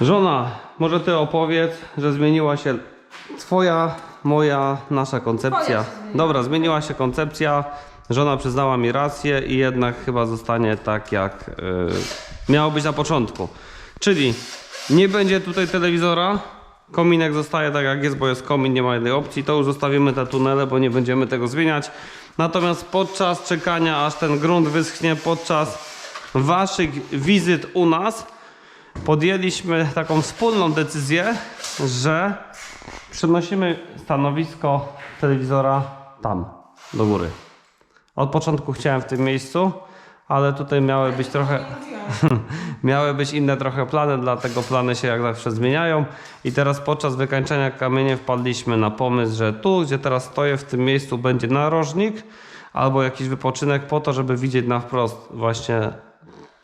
Żona, może ty opowiedz, że zmieniła się twoja, moja, nasza koncepcja. Dobra, zmieniła się koncepcja. Żona przyznała mi rację i jednak chyba zostanie tak, jak y, miało być na początku. Czyli nie będzie tutaj telewizora. Kominek zostaje tak jak jest, bo jest komin, nie ma innej opcji. To już zostawimy te tunele, bo nie będziemy tego zmieniać. Natomiast podczas czekania, aż ten grunt wyschnie, podczas waszych wizyt u nas, podjęliśmy taką wspólną decyzję, że przenosimy stanowisko telewizora tam, do góry. Od początku chciałem w tym miejscu, ale tutaj miały być trochę, miały być inne trochę plany, dlatego plany się jak zawsze zmieniają. I teraz podczas wykańczania kamienia wpadliśmy na pomysł, że tu, gdzie teraz stoję, w tym miejscu będzie narożnik albo jakiś wypoczynek po to, żeby widzieć na wprost właśnie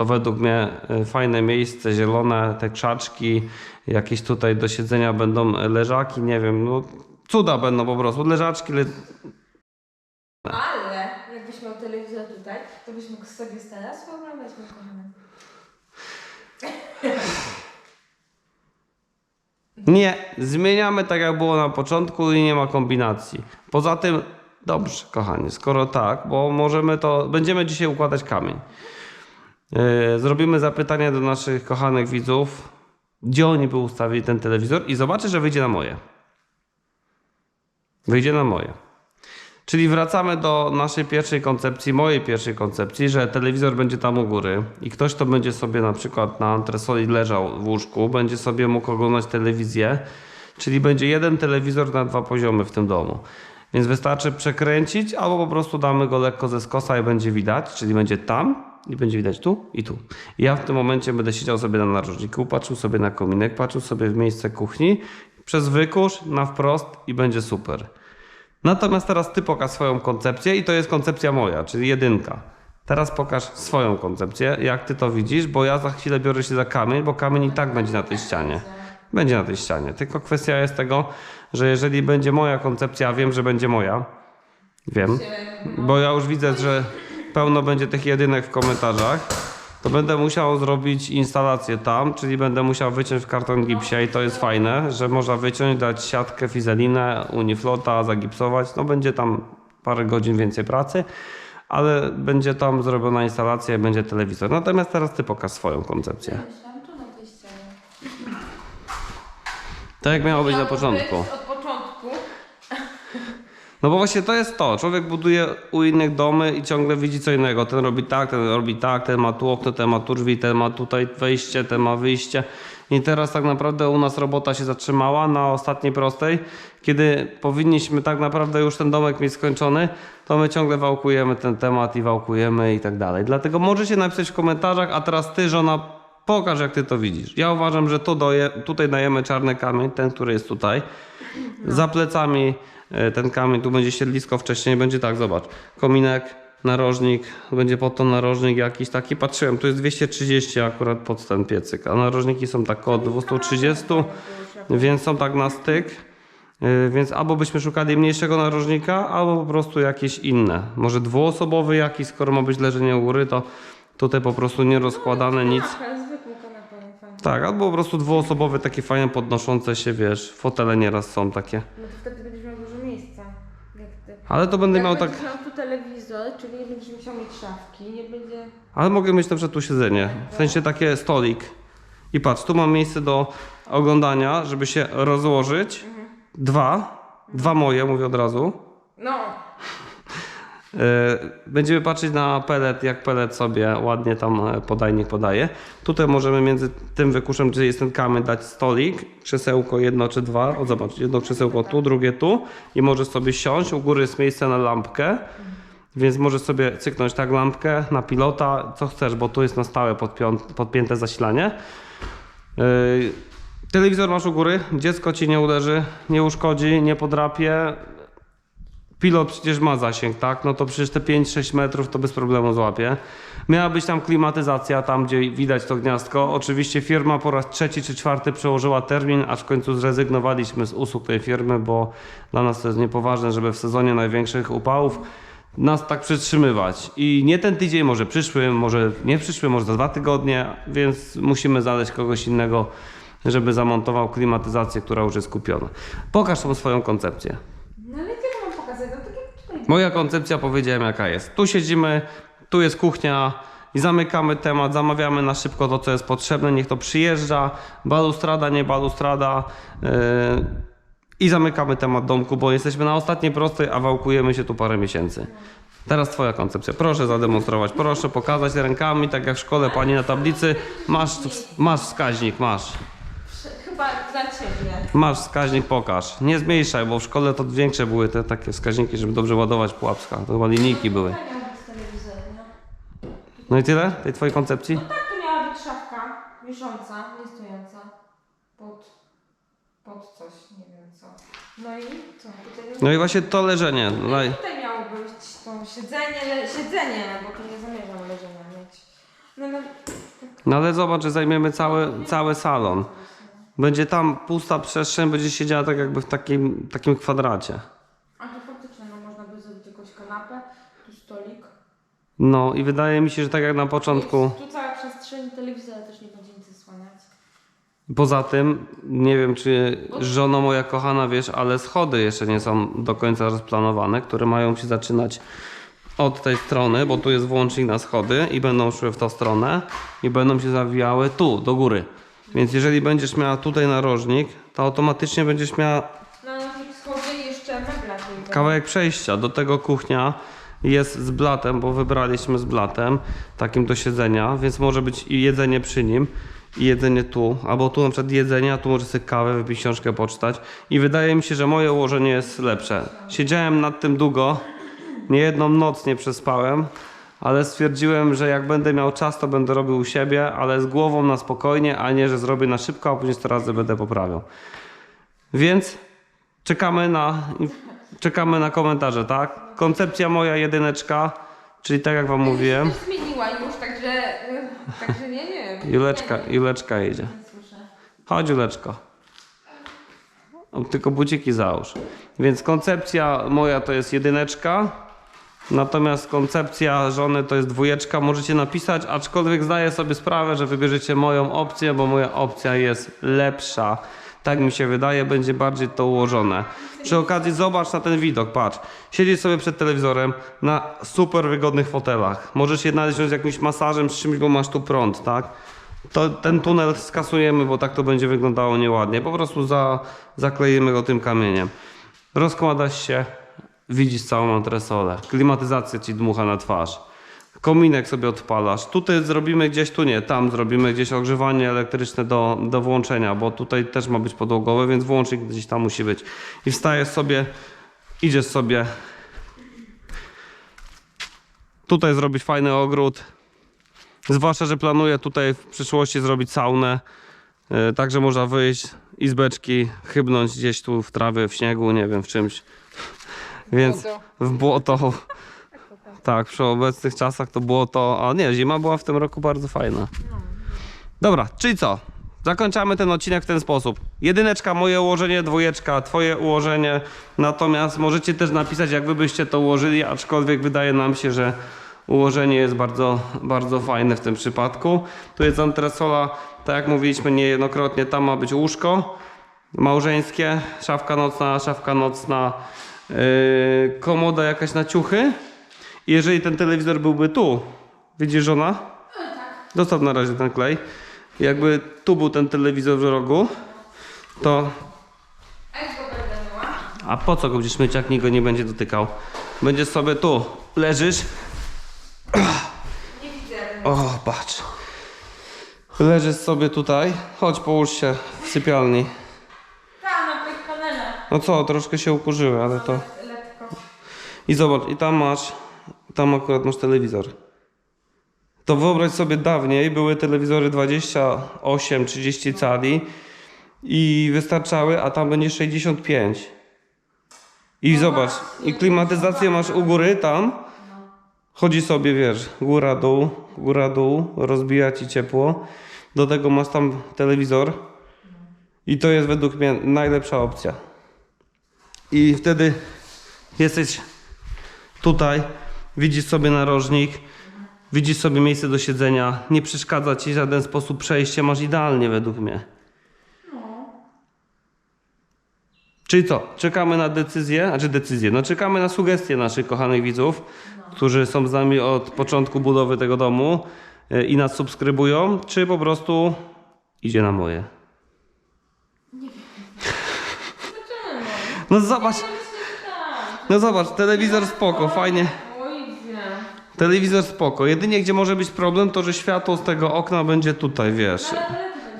to według mnie y, fajne miejsce, zielone, te krzaczki, jakieś tutaj do siedzenia będą leżaki, nie wiem, no cuda będą po prostu, leżaczki, le... Ale jakbyś miał telewizor tutaj, to byś mógł sobie teraz pooglądać mój kochany. Nie, zmieniamy tak jak było na początku i nie ma kombinacji. Poza tym, dobrze kochani, skoro tak, bo możemy to, będziemy dzisiaj układać kamień. Yy, zrobimy zapytanie do naszych kochanych widzów, gdzie oni by ustawili ten telewizor i zobaczę, że wyjdzie na moje. Wyjdzie na moje. Czyli wracamy do naszej pierwszej koncepcji, mojej pierwszej koncepcji, że telewizor będzie tam u góry i ktoś, kto będzie sobie na przykład na antresoli leżał w łóżku, będzie sobie mógł oglądać telewizję, czyli będzie jeden telewizor na dwa poziomy w tym domu. Więc wystarczy przekręcić, albo po prostu damy go lekko ze skosa i będzie widać, czyli będzie tam i będzie widać tu i tu. Ja w tym momencie będę siedział sobie na narożniku, patrzył sobie na kominek, patrzył sobie w miejsce kuchni, przez wykurz na wprost i będzie super. Natomiast teraz ty pokaż swoją koncepcję i to jest koncepcja moja, czyli jedynka. Teraz pokaż swoją koncepcję, jak ty to widzisz, bo ja za chwilę biorę się za kamień, bo kamień i tak będzie na tej ścianie. Będzie na tej ścianie. Tylko kwestia jest tego, że jeżeli będzie moja koncepcja, a wiem, że będzie moja, wiem, bo ja już widzę, że pełno będzie tych jedynek w komentarzach, to będę musiał zrobić instalację tam, czyli będę musiał wyciąć w karton gipsie i to jest fajne, że można wyciąć, dać siatkę, fizelinę, uniflota, zagipsować, no będzie tam parę godzin więcej pracy, ale będzie tam zrobiona instalacja i będzie telewizor. Natomiast teraz ty pokaż swoją koncepcję. Tak jak miało być na początku. No bo właśnie to jest to. Człowiek buduje u innych domy i ciągle widzi co innego. Ten robi tak, ten robi tak, ten ma tu okno, ten ma tu drzwi, ten ma tutaj wejście, ten ma wyjście. I teraz tak naprawdę u nas robota się zatrzymała na ostatniej prostej. Kiedy powinniśmy tak naprawdę już ten domek mieć skończony, to my ciągle wałkujemy ten temat i wałkujemy i tak dalej. Dlatego możecie napisać w komentarzach, a teraz ty, żona, pokaż jak ty to widzisz. Ja uważam, że tu doje, tutaj dajemy czarny kamień, ten, który jest tutaj. Za plecami e, ten kamień, tu będzie siedlisko wcześniej, będzie tak, zobacz. Kominek, narożnik, będzie pod to narożnik jakiś taki. Patrzyłem, tu jest 230 akurat pod ten piecyk, a narożniki są tak około 230, więc są tak na styk. E, Więc albo byśmy szukali mniejszego narożnika, albo po prostu jakieś inne. Może dwuosobowy jakiś, skoro ma być leżenie u góry, to tutaj po prostu nie rozkładane nic. Kanapę, zwykłą kanapę, fajnie. Tak, albo po prostu dwuosobowe, takie fajne podnoszące się, wiesz, fotele nieraz są takie. No to wtedy będziesz miał dużo miejsca. Jak ty. Ale to będę Jak miał tak, będziesz miał tu telewizor, czyli nie będziesz musiał mieć szafki, nie będzie... ale mogę mieć na przykład tu siedzenie, w sensie takie stolik. I patrz, tu mam miejsce do oglądania, żeby się rozłożyć. Dwa, dwa moje, mówię od razu. No, Będziemy patrzeć na pelet, jak pelet sobie ładnie tam e, podajnik podaje. Tutaj możemy między tym wykuszem, gdzie jest ten kamień, dać stolik, krzesełko jedno czy dwa. O zobacz, jedno krzesełko tu, drugie tu i możesz sobie siąść. U góry jest miejsce na lampkę, więc możesz sobie cyknąć tak lampkę na pilota, co chcesz, bo tu jest na stałe podpięte zasilanie. Yy, Telewizor masz u góry, dziecko ci nie uderzy, nie uszkodzi, nie podrapie. Pilot przecież ma zasięg, tak? No to przecież te 5-6 metrów to bez problemu złapie. Miała być tam klimatyzacja, tam gdzie widać to gniazdko. Oczywiście firma po raz trzeci czy czwarty przełożyła termin, aż w końcu zrezygnowaliśmy z usług tej firmy, bo dla nas to jest niepoważne, żeby w sezonie największych upałów nas tak przytrzymywać. I nie ten tydzień, może przyszły, może nie przyszły, może za dwa tygodnie, więc musimy znaleźć kogoś innego żeby zamontował klimatyzację, która już jest kupiona. Pokaż tą swoją koncepcję. No ale jak mam pokazać? No tak jak tutaj. Moja koncepcja powiedziałem jaka jest. Tu siedzimy, tu jest kuchnia i zamykamy temat, zamawiamy na szybko to, co jest potrzebne, niech to przyjeżdża, balustrada, nie balustrada yy, i zamykamy temat domku, bo jesteśmy na ostatniej prostej, a wałkujemy się tu parę miesięcy. Teraz twoja koncepcja. Proszę zademonstrować, proszę pokazać rękami, tak jak w szkole pani na tablicy. Masz, masz wskaźnik, masz. Chyba dla ciebie. Masz wskaźnik, pokaż. Nie zmniejszaj, bo w szkole to większe były te takie wskaźniki, żeby dobrze ładować pułapska. To chyba linijki były. Być telewizor, nie? No i tyle tej twojej koncepcji? Tak, tu miała być szafka wisząca, nie stojąca. Pod, pod coś, nie wiem co. No i co? Tutaj, No i właśnie to leżenie. No i- tutaj miało być to siedzenie, le, siedzenie, no bo tu nie zamierzam leżenia mieć. No, no, No ale zobacz, że zajmiemy cały, cały salon. Będzie tam pusta przestrzeń, będzie siedziała tak jakby w takim, takim kwadracie. a to faktycznie no, można by zrobić jakąś kanapę, tu stolik. No i wydaje mi się, że tak jak na początku. Tu cała przestrzeń telewizora też nie będzie nic zasłaniać. Poza tym, nie wiem czy żono moja kochana wiesz, ale schody jeszcze nie są do końca rozplanowane, które mają się zaczynać od tej strony, bo tu jest włącznik na schody i będą szły w tą stronę i będą się zawijały tu, do góry. Więc jeżeli będziesz miała tutaj narożnik, to automatycznie będziesz miała na schody i jeszcze mebla tu idą. kawałek przejścia. Do tego kuchnia jest z blatem, bo wybraliśmy z blatem takim do siedzenia, więc może być i jedzenie przy nim, i jedzenie tu, albo tu na przykład jedzenie, a tu może sobie kawę, wypić książkę, poczytać. I wydaje mi się, że moje ułożenie jest lepsze. Siedziałem nad tym długo, nie jedną noc nie przespałem, ale stwierdziłem, że jak będę miał czas, to będę robił u siebie, ale z głową na spokojnie, a nie, że zrobię na szybko, a później 100 razy będę poprawiał. Więc czekamy na, czekamy na komentarze, tak? Koncepcja moja jedyneczka, czyli tak jak wam mówiłem. Zmieniła już, także, y, także nie, nie wiem. Juleczka, Juleczka jedzie. Chodź Juleczko. Tylko buciki załóż. Więc koncepcja moja to jest jedyneczka, natomiast koncepcja żony to jest dwójeczka. Możecie napisać, aczkolwiek zdaję sobie sprawę, że wybierzecie moją opcję, bo moja opcja jest lepsza. Tak mi się wydaje, będzie bardziej to ułożone. Przy okazji zobacz na ten widok, patrz. Siedzisz sobie przed telewizorem na super wygodnych fotelach. Możesz je znaleźć z jakimś masażem, z czymś, bo masz tu prąd, tak? To ten tunel skasujemy, bo tak to będzie wyglądało nieładnie. Po prostu za, zakleimy go tym kamieniem. Rozkładasz się, widzisz całą antresolę. Klimatyzacja ci dmucha na twarz. Kominek sobie odpalasz. Tutaj zrobimy gdzieś, tu nie, tam zrobimy gdzieś ogrzewanie elektryczne do, do włączenia, bo tutaj też ma być podłogowe, więc włącznik gdzieś tam musi być. I wstajesz sobie, idziesz sobie. Tutaj zrobić fajny ogród. Zwłaszcza, że planuję tutaj w przyszłości zrobić saunę. Yy, Także można wyjść, izbeczki, chybnąć gdzieś tu w trawie, w śniegu, nie wiem, w czymś. Więc w błoto. Tak, przy obecnych czasach to błoto. A nie, zima była w tym roku bardzo fajna. Dobra, czyli co? Zakończamy ten odcinek w ten sposób. Jedyneczka, moje ułożenie, dwójeczka, twoje ułożenie. Natomiast możecie też napisać, jak wy byście to ułożyli, aczkolwiek wydaje nam się, że ułożenie jest bardzo, bardzo fajne w tym przypadku. Tu jest antresola, tak jak mówiliśmy niejednokrotnie, tam ma być łóżko małżeńskie, szafka nocna, szafka nocna, komoda jakaś na ciuchy. I jeżeli ten telewizor byłby tu, widzisz żona? Dostaw na razie ten klej. Jakby tu był ten telewizor w rogu, to a po co go będziesz myć, jak nikt go nie będzie dotykał? Będziesz sobie tu, leżysz. Nie widzę. O, patrz. Leżysz sobie tutaj. Chodź, połóż się w sypialni. Tak, na tych panelach. No co, troszkę się ukurzyły, ale to... Lekko. I zobacz, i tam masz, tam akurat masz telewizor. To wyobraź sobie dawniej były telewizory 28-30 cali i wystarczały, a tam będzie 65. I zobacz, i klimatyzację masz u góry tam. Chodzi sobie, wiesz, góra, dół, góra, dół, rozbija ci ciepło. Do tego masz tam telewizor. I to jest według mnie najlepsza opcja i wtedy jesteś tutaj, widzisz sobie narożnik, widzisz sobie miejsce do siedzenia, nie przeszkadza ci w żaden sposób przejście, masz idealnie według mnie. Czyli co? Czekamy na decyzję, znaczy decyzję, no czekamy na sugestie naszych kochanych widzów, no. którzy są z nami od początku budowy tego domu e, i nas subskrybują, czy po prostu idzie na moje. No. Zobacz, no zobacz, telewizor spoko, fajnie. Telewizor spoko. Jedynie gdzie może być problem, to że światło z tego okna będzie tutaj, wiesz.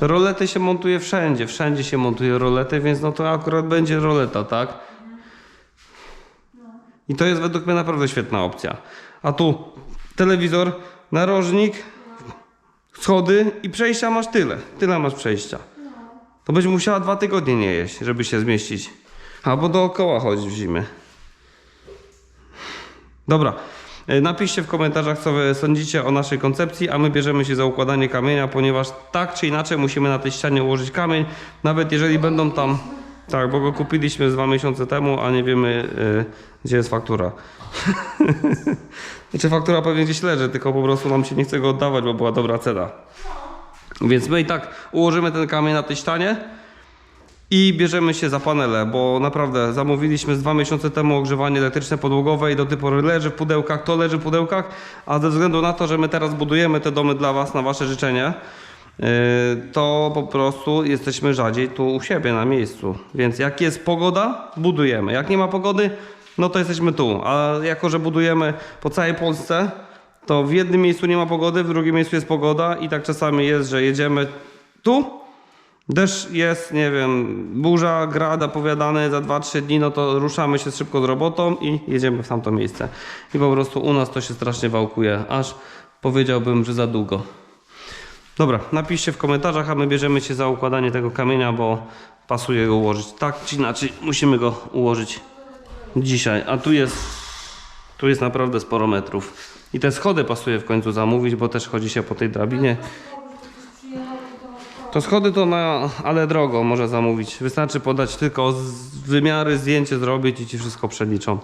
Rolety się montuje wszędzie, wszędzie się montuje rolety, więc no to akurat będzie roleta, tak? I to jest według mnie naprawdę świetna opcja. A tu telewizor, narożnik, schody i przejścia masz tyle. Tyle masz przejścia. To byś musiała dwa tygodnie nie jeść, żeby się zmieścić. Albo dookoła chodzić w zimie. Dobra. E, Napiszcie w komentarzach, co wy sądzicie o naszej koncepcji, a my bierzemy się za układanie kamienia, ponieważ tak czy inaczej musimy na tej ścianie ułożyć kamień, nawet jeżeli będą tam... Tak, bo go kupiliśmy dwa miesiące temu, a nie wiemy, e, gdzie jest faktura. znaczy faktura pewnie gdzieś leży, tylko po prostu nam się nie chce go oddawać, bo była dobra cena. Więc my i tak ułożymy ten kamień na tej ścianie i bierzemy się za panele, bo naprawdę zamówiliśmy z dwa miesiące temu ogrzewanie elektryczne podłogowe i do tej pory leży w pudełkach, to leży w pudełkach, a ze względu na to, że my teraz budujemy te domy dla Was na Wasze życzenie, yy, to po prostu jesteśmy rzadziej tu u siebie na miejscu. Więc jak jest pogoda, budujemy. Jak nie ma pogody, no to jesteśmy tu. A jako, że budujemy po całej Polsce, to w jednym miejscu nie ma pogody, w drugim miejscu jest pogoda i tak czasami jest, że jedziemy tu, Deszcz jest, nie wiem, burza, grad opowiadany za 2-3 dni, no to ruszamy się szybko z robotą i jedziemy w tamto miejsce. I po prostu u nas to się strasznie wałkuje, aż powiedziałbym, że za długo. Dobra, napiszcie w komentarzach, a my bierzemy się za układanie tego kamienia, bo pasuje go ułożyć tak czy inaczej. Musimy go ułożyć dzisiaj, a tu jest, tu jest naprawdę sporo metrów. I te schody pasuje w końcu zamówić, bo też chodzi się po tej drabinie. To schody to na, ale drogo może zamówić. Wystarczy podać tylko z wymiary, zdjęcie zrobić i ci wszystko przeliczą.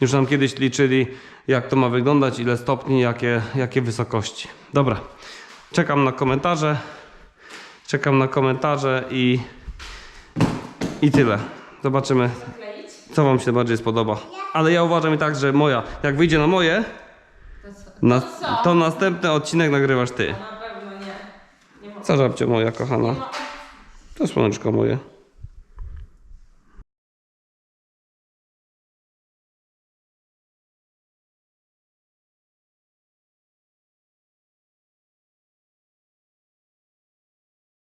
Już nam kiedyś liczyli, jak to ma wyglądać, ile stopni, jakie, jakie wysokości. Dobra, czekam na komentarze. Czekam na komentarze i, i tyle. Zobaczymy, co Wam się bardziej spodoba. Ale ja uważam i tak, że moja, jak wyjdzie na moje, To na, to następny odcinek nagrywasz Ty. Na pewno nie. Nie ma. Co żabcie moja kochana? To słoneczko moje.